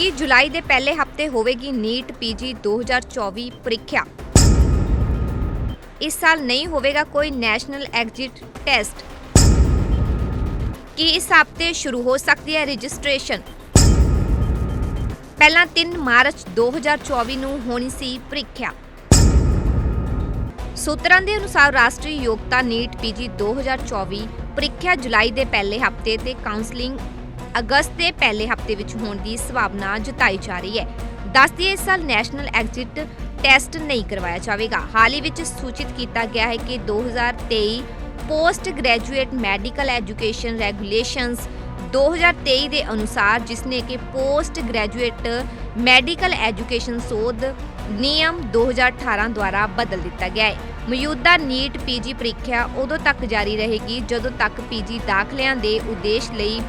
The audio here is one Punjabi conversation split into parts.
ਕੀ ਜੁਲਾਈ ਦੇ ਪਹਿਲੇ ਹਫ਼ਤੇ ਹੋਵੇਗੀ ਨੀਟ ਪੀਜੀ 2024 ਪ੍ਰੀਖਿਆ। ਇਸ ਸਾਲ ਨਹੀਂ ਹੋਵੇਗਾ ਕੋਈ ਨੈਸ਼ਨਲ ਐਗਜ਼ਿਟ ਟੈਸਟ। ਕੀ ਇਸ ਹਫ਼ਤੇ ਸ਼ੁਰੂ ਹੋ ਸਕਦੀ ਹੈ ਰਜਿਸਟ੍ਰੇਸ਼ਨ? ਪਹਿਲਾਂ 3 ਮਾਰਚ 2024 ਨੂੰ ਹੋਣੀ ਸੀ ਪ੍ਰੀਖਿਆ। ਸੂਤਰਾਂ ਦੇ ਅਨੁਸਾਰ ਰਾਸ਼ਟਰੀ ਯੋਗਤਾ ਨੀਟ ਪੀਜੀ 2024 ਪ੍ਰੀਖਿਆ ਜੁਲਾਈ ਦੇ ਪਹਿਲੇ ਹਫ਼ਤੇ ਤੇ ਕਾਉਂਸਲਿੰਗ ਅਗਸਤ ਦੇ ਪਹਿਲੇ ਹਫ਼ਤੇ ਵਿੱਚ ਹੋਣ ਦੀ ਸੰਭਾਵਨਾ ਜਤਾਈ ਜਾ ਰਹੀ ਹੈ। ਦੱਸਦੀ ਹੈ ਇਸ ਸਾਲ ਨੈਸ਼ਨਲ ਐਗਜ਼ਿਟ ਟੈਸਟ ਨਹੀਂ ਕਰਵਾਇਆ ਜਾਵੇਗਾ। ਹਾਲ ਹੀ ਵਿੱਚ ਸੂਚਿਤ ਕੀਤਾ ਗਿਆ ਹੈ ਕਿ 2023 post graduate medical education regulations 2023 ਦੇ ਅਨੁਸਾਰ ਜਿਸਨੇ ਕਿ ਪੋਸਟ ਗ੍ਰੈਜੂਏਟ ਮੈਡੀਕਲ ਐਜੂਕੇਸ਼ਨ ਸੋਧ ਨਿਯਮ 2018 ਦੁਆਰਾ ਬਦਲ ਦਿੱਤਾ ਗਿਆ ਹੈ। ਮੌਜੂਦਾ ਨੀਟ ਪੀਜੀ ਪ੍ਰੀਖਿਆ ਉਦੋਂ ਤੱਕ ਜਾਰੀ ਰਹੇਗੀ ਜਦੋਂ ਤੱਕ ਪੀਜੀ ਦਾਖਲਿਆਂ ਦੇ ਉਦੇਸ਼ ਲਈ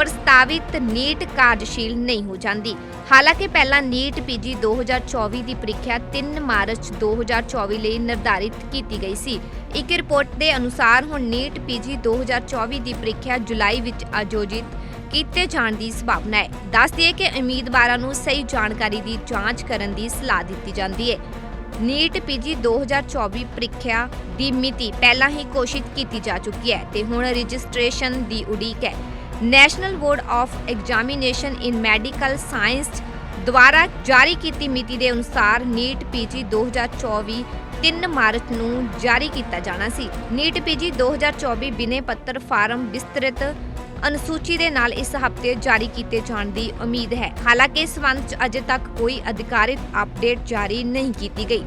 ਪ੍ਰਸਤਾਵਿਤ ਨੀਟ ਕਾਰਜਸ਼ੀਲ ਨਹੀਂ ਹੋ ਜਾਂਦੀ। ਹਾਲਾਂਕਿ ਪਹਿਲਾਂ ਨੀਟ ਪੀਜੀ 2024 ਦੀ ਪ੍ਰੀਖਿਆ 3 ਮਾਰਚ 2024 ਲਈ ਨਿਰਧਾਰਿਤ ਕੀਤੀ ਗਈ ਸੀ। ਇੱਕ ਰਿਪੋਰਟ ਦੇ ਅਨੁਸਾਰ ਹੁਣ ਨੀਟ ਪੀਜੀ 2024 ਦੀ ਪ੍ਰੀਖਿਆ ਜੁਲਾਈ ਵਿੱਚ ਆਯੋਜਿਤ ਕੀਤੇ ਜਾਣ ਦੀ ਸੰਭਾਵਨਾ ਹੈ। ਦੱਸਦੀ ਹੈ ਕਿ ਉਮੀਦਵਾਰਾਂ ਨੂੰ ਸਹੀ ਜਾਣਕਾਰੀ ਦੀ ਜਾਂਚ ਕਰਨ ਦੀ ਸਲਾਹ ਦਿੱਤੀ ਜਾਂਦੀ ਹੈ। ਨੀਟ ਪੀਜੀ 2024 ਪ੍ਰੀਖਿਆ ਦੀ ਮਿਤੀ ਪਹਿਲਾਂ ਹੀ ਘੋਸ਼ਿਤ ਕੀਤੀ ਜਾ ਚੁੱਕੀ ਹੈ ਤੇ ਹੁਣ ਰਜਿਸਟ੍ਰੇਸ਼ਨ ਦੀ ਉਡੀਕ ਹੈ। National board of examination in medical science ਦੁਆਰਾ ਜਾਰੀ ਕੀਤੀ ਮਿਤੀ ਦੇ ਅਨੁਸਾਰ ਨੀਟ ਪੀਜੀ 2024 3 ਮਾਰਚ ਨੂੰ ਜਾਰੀ ਕੀਤਾ ਜਾਣਾ ਸੀ। ਨੀਟ ਪੀਜੀ 2024 ਬਿਨੇ ਪੱਤਰ ਫਾਰਮ ਵਿਸਤ੍ਰਿਤ ਅਨੁਸੂਚੀ ਦੇ ਨਾਲ ਇਸ ਹਫ਼ਤੇ ਜਾਰੀ ਕੀਤੇ ਜਾਣ ਦੀ ਉਮੀਦ ਹੈ। ਹਾਲਾਂਕਿ ਇਸ ਸੰਬੰਧ 'ਚ ਅਜੇ ਤੱਕ ਕੋਈ ਅਧਿਕਾਰਿਤ ਅਪਡੇਟ ਜਾਰੀ ਨਹੀਂ ਕੀਤੀ ਗਈ।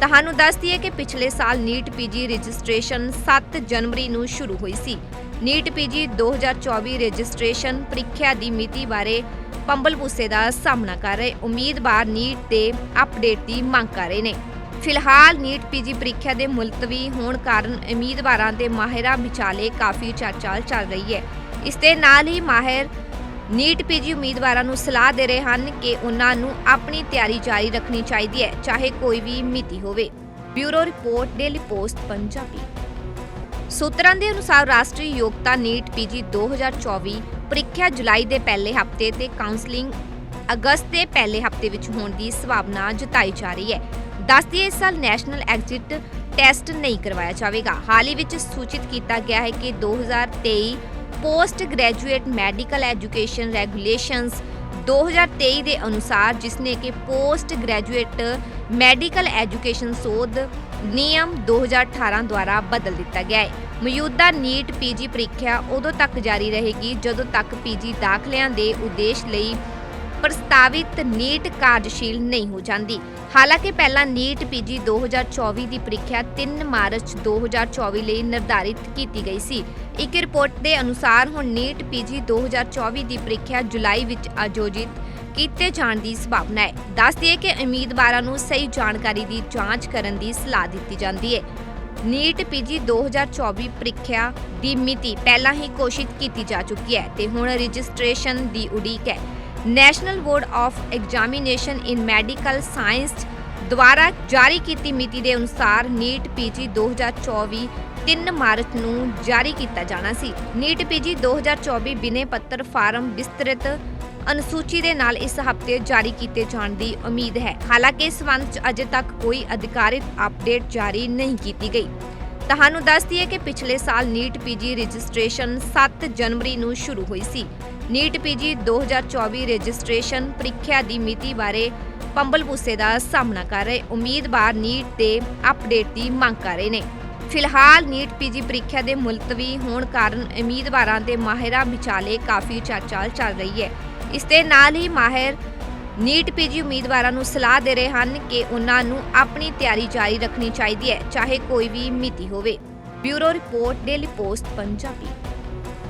ਤੁਹਾਨੂੰ ਦੱਸ ਦਈਏ ਕਿ ਪਿਛਲੇ ਸਾਲ ਨੀਟ ਪੀਜੀ ਰਜਿਸਟ੍ਰੇਸ਼ਨ 7 ਜਨਵਰੀ ਨੂੰ ਸ਼ੁਰੂ ਹੋਈ ਸੀ। ਨੀਟ ਪੀਜੀ 2024 ਰਜਿਸਟ੍ਰੇਸ਼ਨ ਪ੍ਰੀਖਿਆ ਦੀ ਮਿਤੀ ਬਾਰੇ ਪੰਬਲਪੂਸੇ ਦਾ ਸਾਹਮਣਾ ਕਰ ਰਹੇ ਉਮੀਦਵਾਰ ਨੀਟ ਦੇ ਅਪਡੇਟ ਦੀ ਮੰਗ ਕਰ ਰਹੇ ਨੇ। ਫਿਲਹਾਲ ਨੀਟ ਪੀਜੀ ਪ੍ਰੀਖਿਆ ਦੇ ਮੁਲਤਵੀ ਹੋਣ ਕਾਰਨ ਉਮੀਦਵਾਰਾਂ ਦੇ ਮਾਹਿਰਾਂ ਵਿਚਾਲੇ ਕਾਫੀ ਚਰਚਾ ਚੱਲ ਰਹੀ ਹੈ। ਇਸ ਦੇ ਨਾਲ ਹੀ ਮਾਹਿਰ ਨੀਟ ਪੀਜੀ ਉਮੀਦਵਾਰਾਂ ਨੂੰ ਸਲਾਹ ਦੇ ਰਹੇ ਹਨ ਕਿ ਉਹਨਾਂ ਨੂੰ ਆਪਣੀ ਤਿਆਰੀ ਜਾਰੀ ਰੱਖਣੀ ਚਾਹੀਦੀ ਹੈ, ਚਾਹੇ ਕੋਈ ਵੀ ਮਿਤੀ ਹੋਵੇ। Bureau report, daily post, Punjabi. ਸੂਤਰਾਂ ਦੇ ਅਨੁਸਾਰ ਰਾਸ਼ਟਰੀ ਯੋਗਤਾ ਨੀਟ ਪੀਜੀ 2024 ਪ੍ਰੀਖਿਆ ਜੁਲਾਈ ਦੇ ਪਹਿਲੇ ਹਫ਼ਤੇ ਤੇ ਕਾਉਂਸਲਿੰਗ ਅਗਸਤ ਦੇ ਪਹਿਲੇ ਹਫ਼ਤੇ ਵਿੱਚ ਹੋਣ ਦੀ ਸੰਭਾਵਨਾ ਜਤਾਈ ਜਾ ਰਹੀ ਹੈ। ਦੱਸਦੀ ਇਸ ਸਾਲ ਨੈਸ਼ਨਲ ਐਗਜ਼ਿਟ ਟੈਸਟ ਨਹੀਂ ਕਰਵਾਇਆ ਜਾਵੇਗਾ। ਹਾਲ ਹੀ ਵਿੱਚ ਸੂਚਿਤ ਕੀਤਾ ਗਿਆ ਹੈ ਕਿ 2023 post graduate medical education regulations 2023 ਦੇ ਅਨੁਸਾਰ ਜਿਸਨੇ ਕਿ ਪੋਸਟ ਗ੍ਰੈਜੂਏਟ ਮੈਡੀਕਲ ਐਜੂਕੇਸ਼ਨ ਸੋਧ ਨਿਯਮ 2018 ਦੁਆਰਾ ਬਦਲ ਦਿੱਤਾ ਗਿਆ ਹੈ। ਮੌਜੂਦਾ ਨੀਟ ਪੀਜੀ ਪ੍ਰੀਖਿਆ ਉਦੋਂ ਤੱਕ ਜਾਰੀ ਰਹੇਗੀ ਜਦੋਂ ਤੱਕ ਪੀਜੀ ਦਾਖਲਿਆਂ ਦੇ ਉਦੇਸ਼ ਲਈ ਪ੍ਰਸਤਾਵਿਤ ਨੀਟ ਕਾਰਜਸ਼ੀਲ ਨਹੀਂ ਹੋ ਜਾਂਦੀ। ਹਾਲਾਂਕਿ ਪਹਿਲਾਂ ਨੀਟ ਪੀਜੀ 2024 ਦੀ ਪ੍ਰੀਖਿਆ 3 ਮਾਰਚ 2024 ਲਈ ਨਿਰਧਾਰਿਤ ਕੀਤੀ ਗਈ ਸੀ। ਇੱਕ ਰਿਪੋਰਟ ਦੇ ਅਨੁਸਾਰ ਹੁਣ ਨੀਟ ਪੀਜੀ 2024 ਦੀ ਪ੍ਰੀਖਿਆ ਜੁਲਾਈ ਵਿੱਚ ਆਯੋਜਿਤ ਕੀਤੇ ਜਾਣ ਦੀ ਸੰਭਾਵਨਾ ਹੈ। ਦੱਸਦੀ ਹੈ ਕਿ ਉਮੀਦਵਾਰਾਂ ਨੂੰ ਸਹੀ ਜਾਣਕਾਰੀ ਦੀ ਜਾਂਚ ਕਰਨ ਦੀ ਸਲਾਹ ਦਿੱਤੀ ਜਾਂਦੀ ਹੈ। ਨੀਟ ਪੀਜੀ 2024 ਪ੍ਰੀਖਿਆ ਦੀ ਮਿਤੀ ਪਹਿਲਾਂ ਹੀ ਘੋਸ਼ਿਤ ਕੀਤੀ ਜਾ ਚੁੱਕੀ ਹੈ ਤੇ ਹੁਣ ਰਜਿਸਟ੍ਰੇਸ਼ਨ ਦੀ ਉਡੀਕ ਹੈ। National board of examination in medical science ਦੁਆਰਾ ਜਾਰੀ ਕੀਤੀ ਮਿਤੀ ਦੇ ਅਨੁਸਾਰ ਨੀਟ ਪੀਜੀ 2024 3 ਮਾਰਚ ਨੂੰ ਜਾਰੀ ਕੀਤਾ ਜਾਣਾ ਸੀ। ਨੀਟ ਪੀਜੀ 2024 ਬਿਨੇ ਪੱਤਰ ਫਾਰਮ ਵਿਸਤ੍ਰਿਤ ਅਨੁਸੂਚੀ ਦੇ ਨਾਲ ਇਸ ਹਫ਼ਤੇ ਜਾਰੀ ਕੀਤੇ ਜਾਣ ਦੀ ਉਮੀਦ ਹੈ। ਹਾਲਾਂਕਿ ਇਸ ਸੰਬੰਧ 'ਚ ਅਜੇ ਤੱਕ ਕੋਈ ਅਧਿਕਾਰਿਤ ਅਪਡੇਟ ਜਾਰੀ ਨਹੀਂ ਕੀਤੀ ਗਈ। ਤੁਹਾਨੂੰ ਦੱਸ ਦਈਏ ਕਿ ਪਿਛਲੇ ਸਾਲ ਨੀਟ ਪੀਜੀ ਰਜਿਸਟ੍ਰੇਸ਼ਨ 7 ਜਨਵਰੀ ਨੂੰ ਸ਼ੁਰੂ ਹੋਈ ਸੀ। ਨੀਟ ਪੀਜੀ 2024 ਰਜਿਸਟ੍ਰੇਸ਼ਨ ਪ੍ਰੀਖਿਆ ਦੀ ਮਿਤੀ ਬਾਰੇ ਪੰਬਲਪੂਸੇ ਦਾ ਸਾਹਮਣਾ ਕਰ ਰਹੇ ਉਮੀਦਵਾਰ ਨੀਟ ਦੇ ਅਪਡੇਟ ਦੀ ਮੰਗ ਕਰ ਰਹੇ ਨੇ। ਫਿਲਹਾਲ ਨੀਟ ਪੀਜੀ ਪ੍ਰੀਖਿਆ ਦੇ ਮੁਲਤਵੀ ਹੋਣ ਕਾਰਨ ਉਮੀਦਵਾਰਾਂ ਦੇ ਮਾਹਿਰਾਂ ਵਿਚਾਲੇ ਕਾਫੀ ਚਰਚਾ ਚੱਲ ਰਹੀ ਹੈ। ਇਸ ਦੇ ਨਾਲ ਹੀ ਮਾਹਿਰ ਨੀਟ ਪੀਜੀ ਉਮੀਦਵਾਰਾਂ ਨੂੰ ਸਲਾਹ ਦੇ ਰਹੇ ਹਨ ਕਿ ਉਹਨਾਂ ਨੂੰ ਆਪਣੀ ਤਿਆਰੀ ਜਾਰੀ ਰੱਖਣੀ ਚਾਹੀਦੀ ਹੈ, ਚਾਹੇ ਕੋਈ ਵੀ ਮਿਤੀ ਹੋਵੇ। Bureau report, daily post, Punjabi.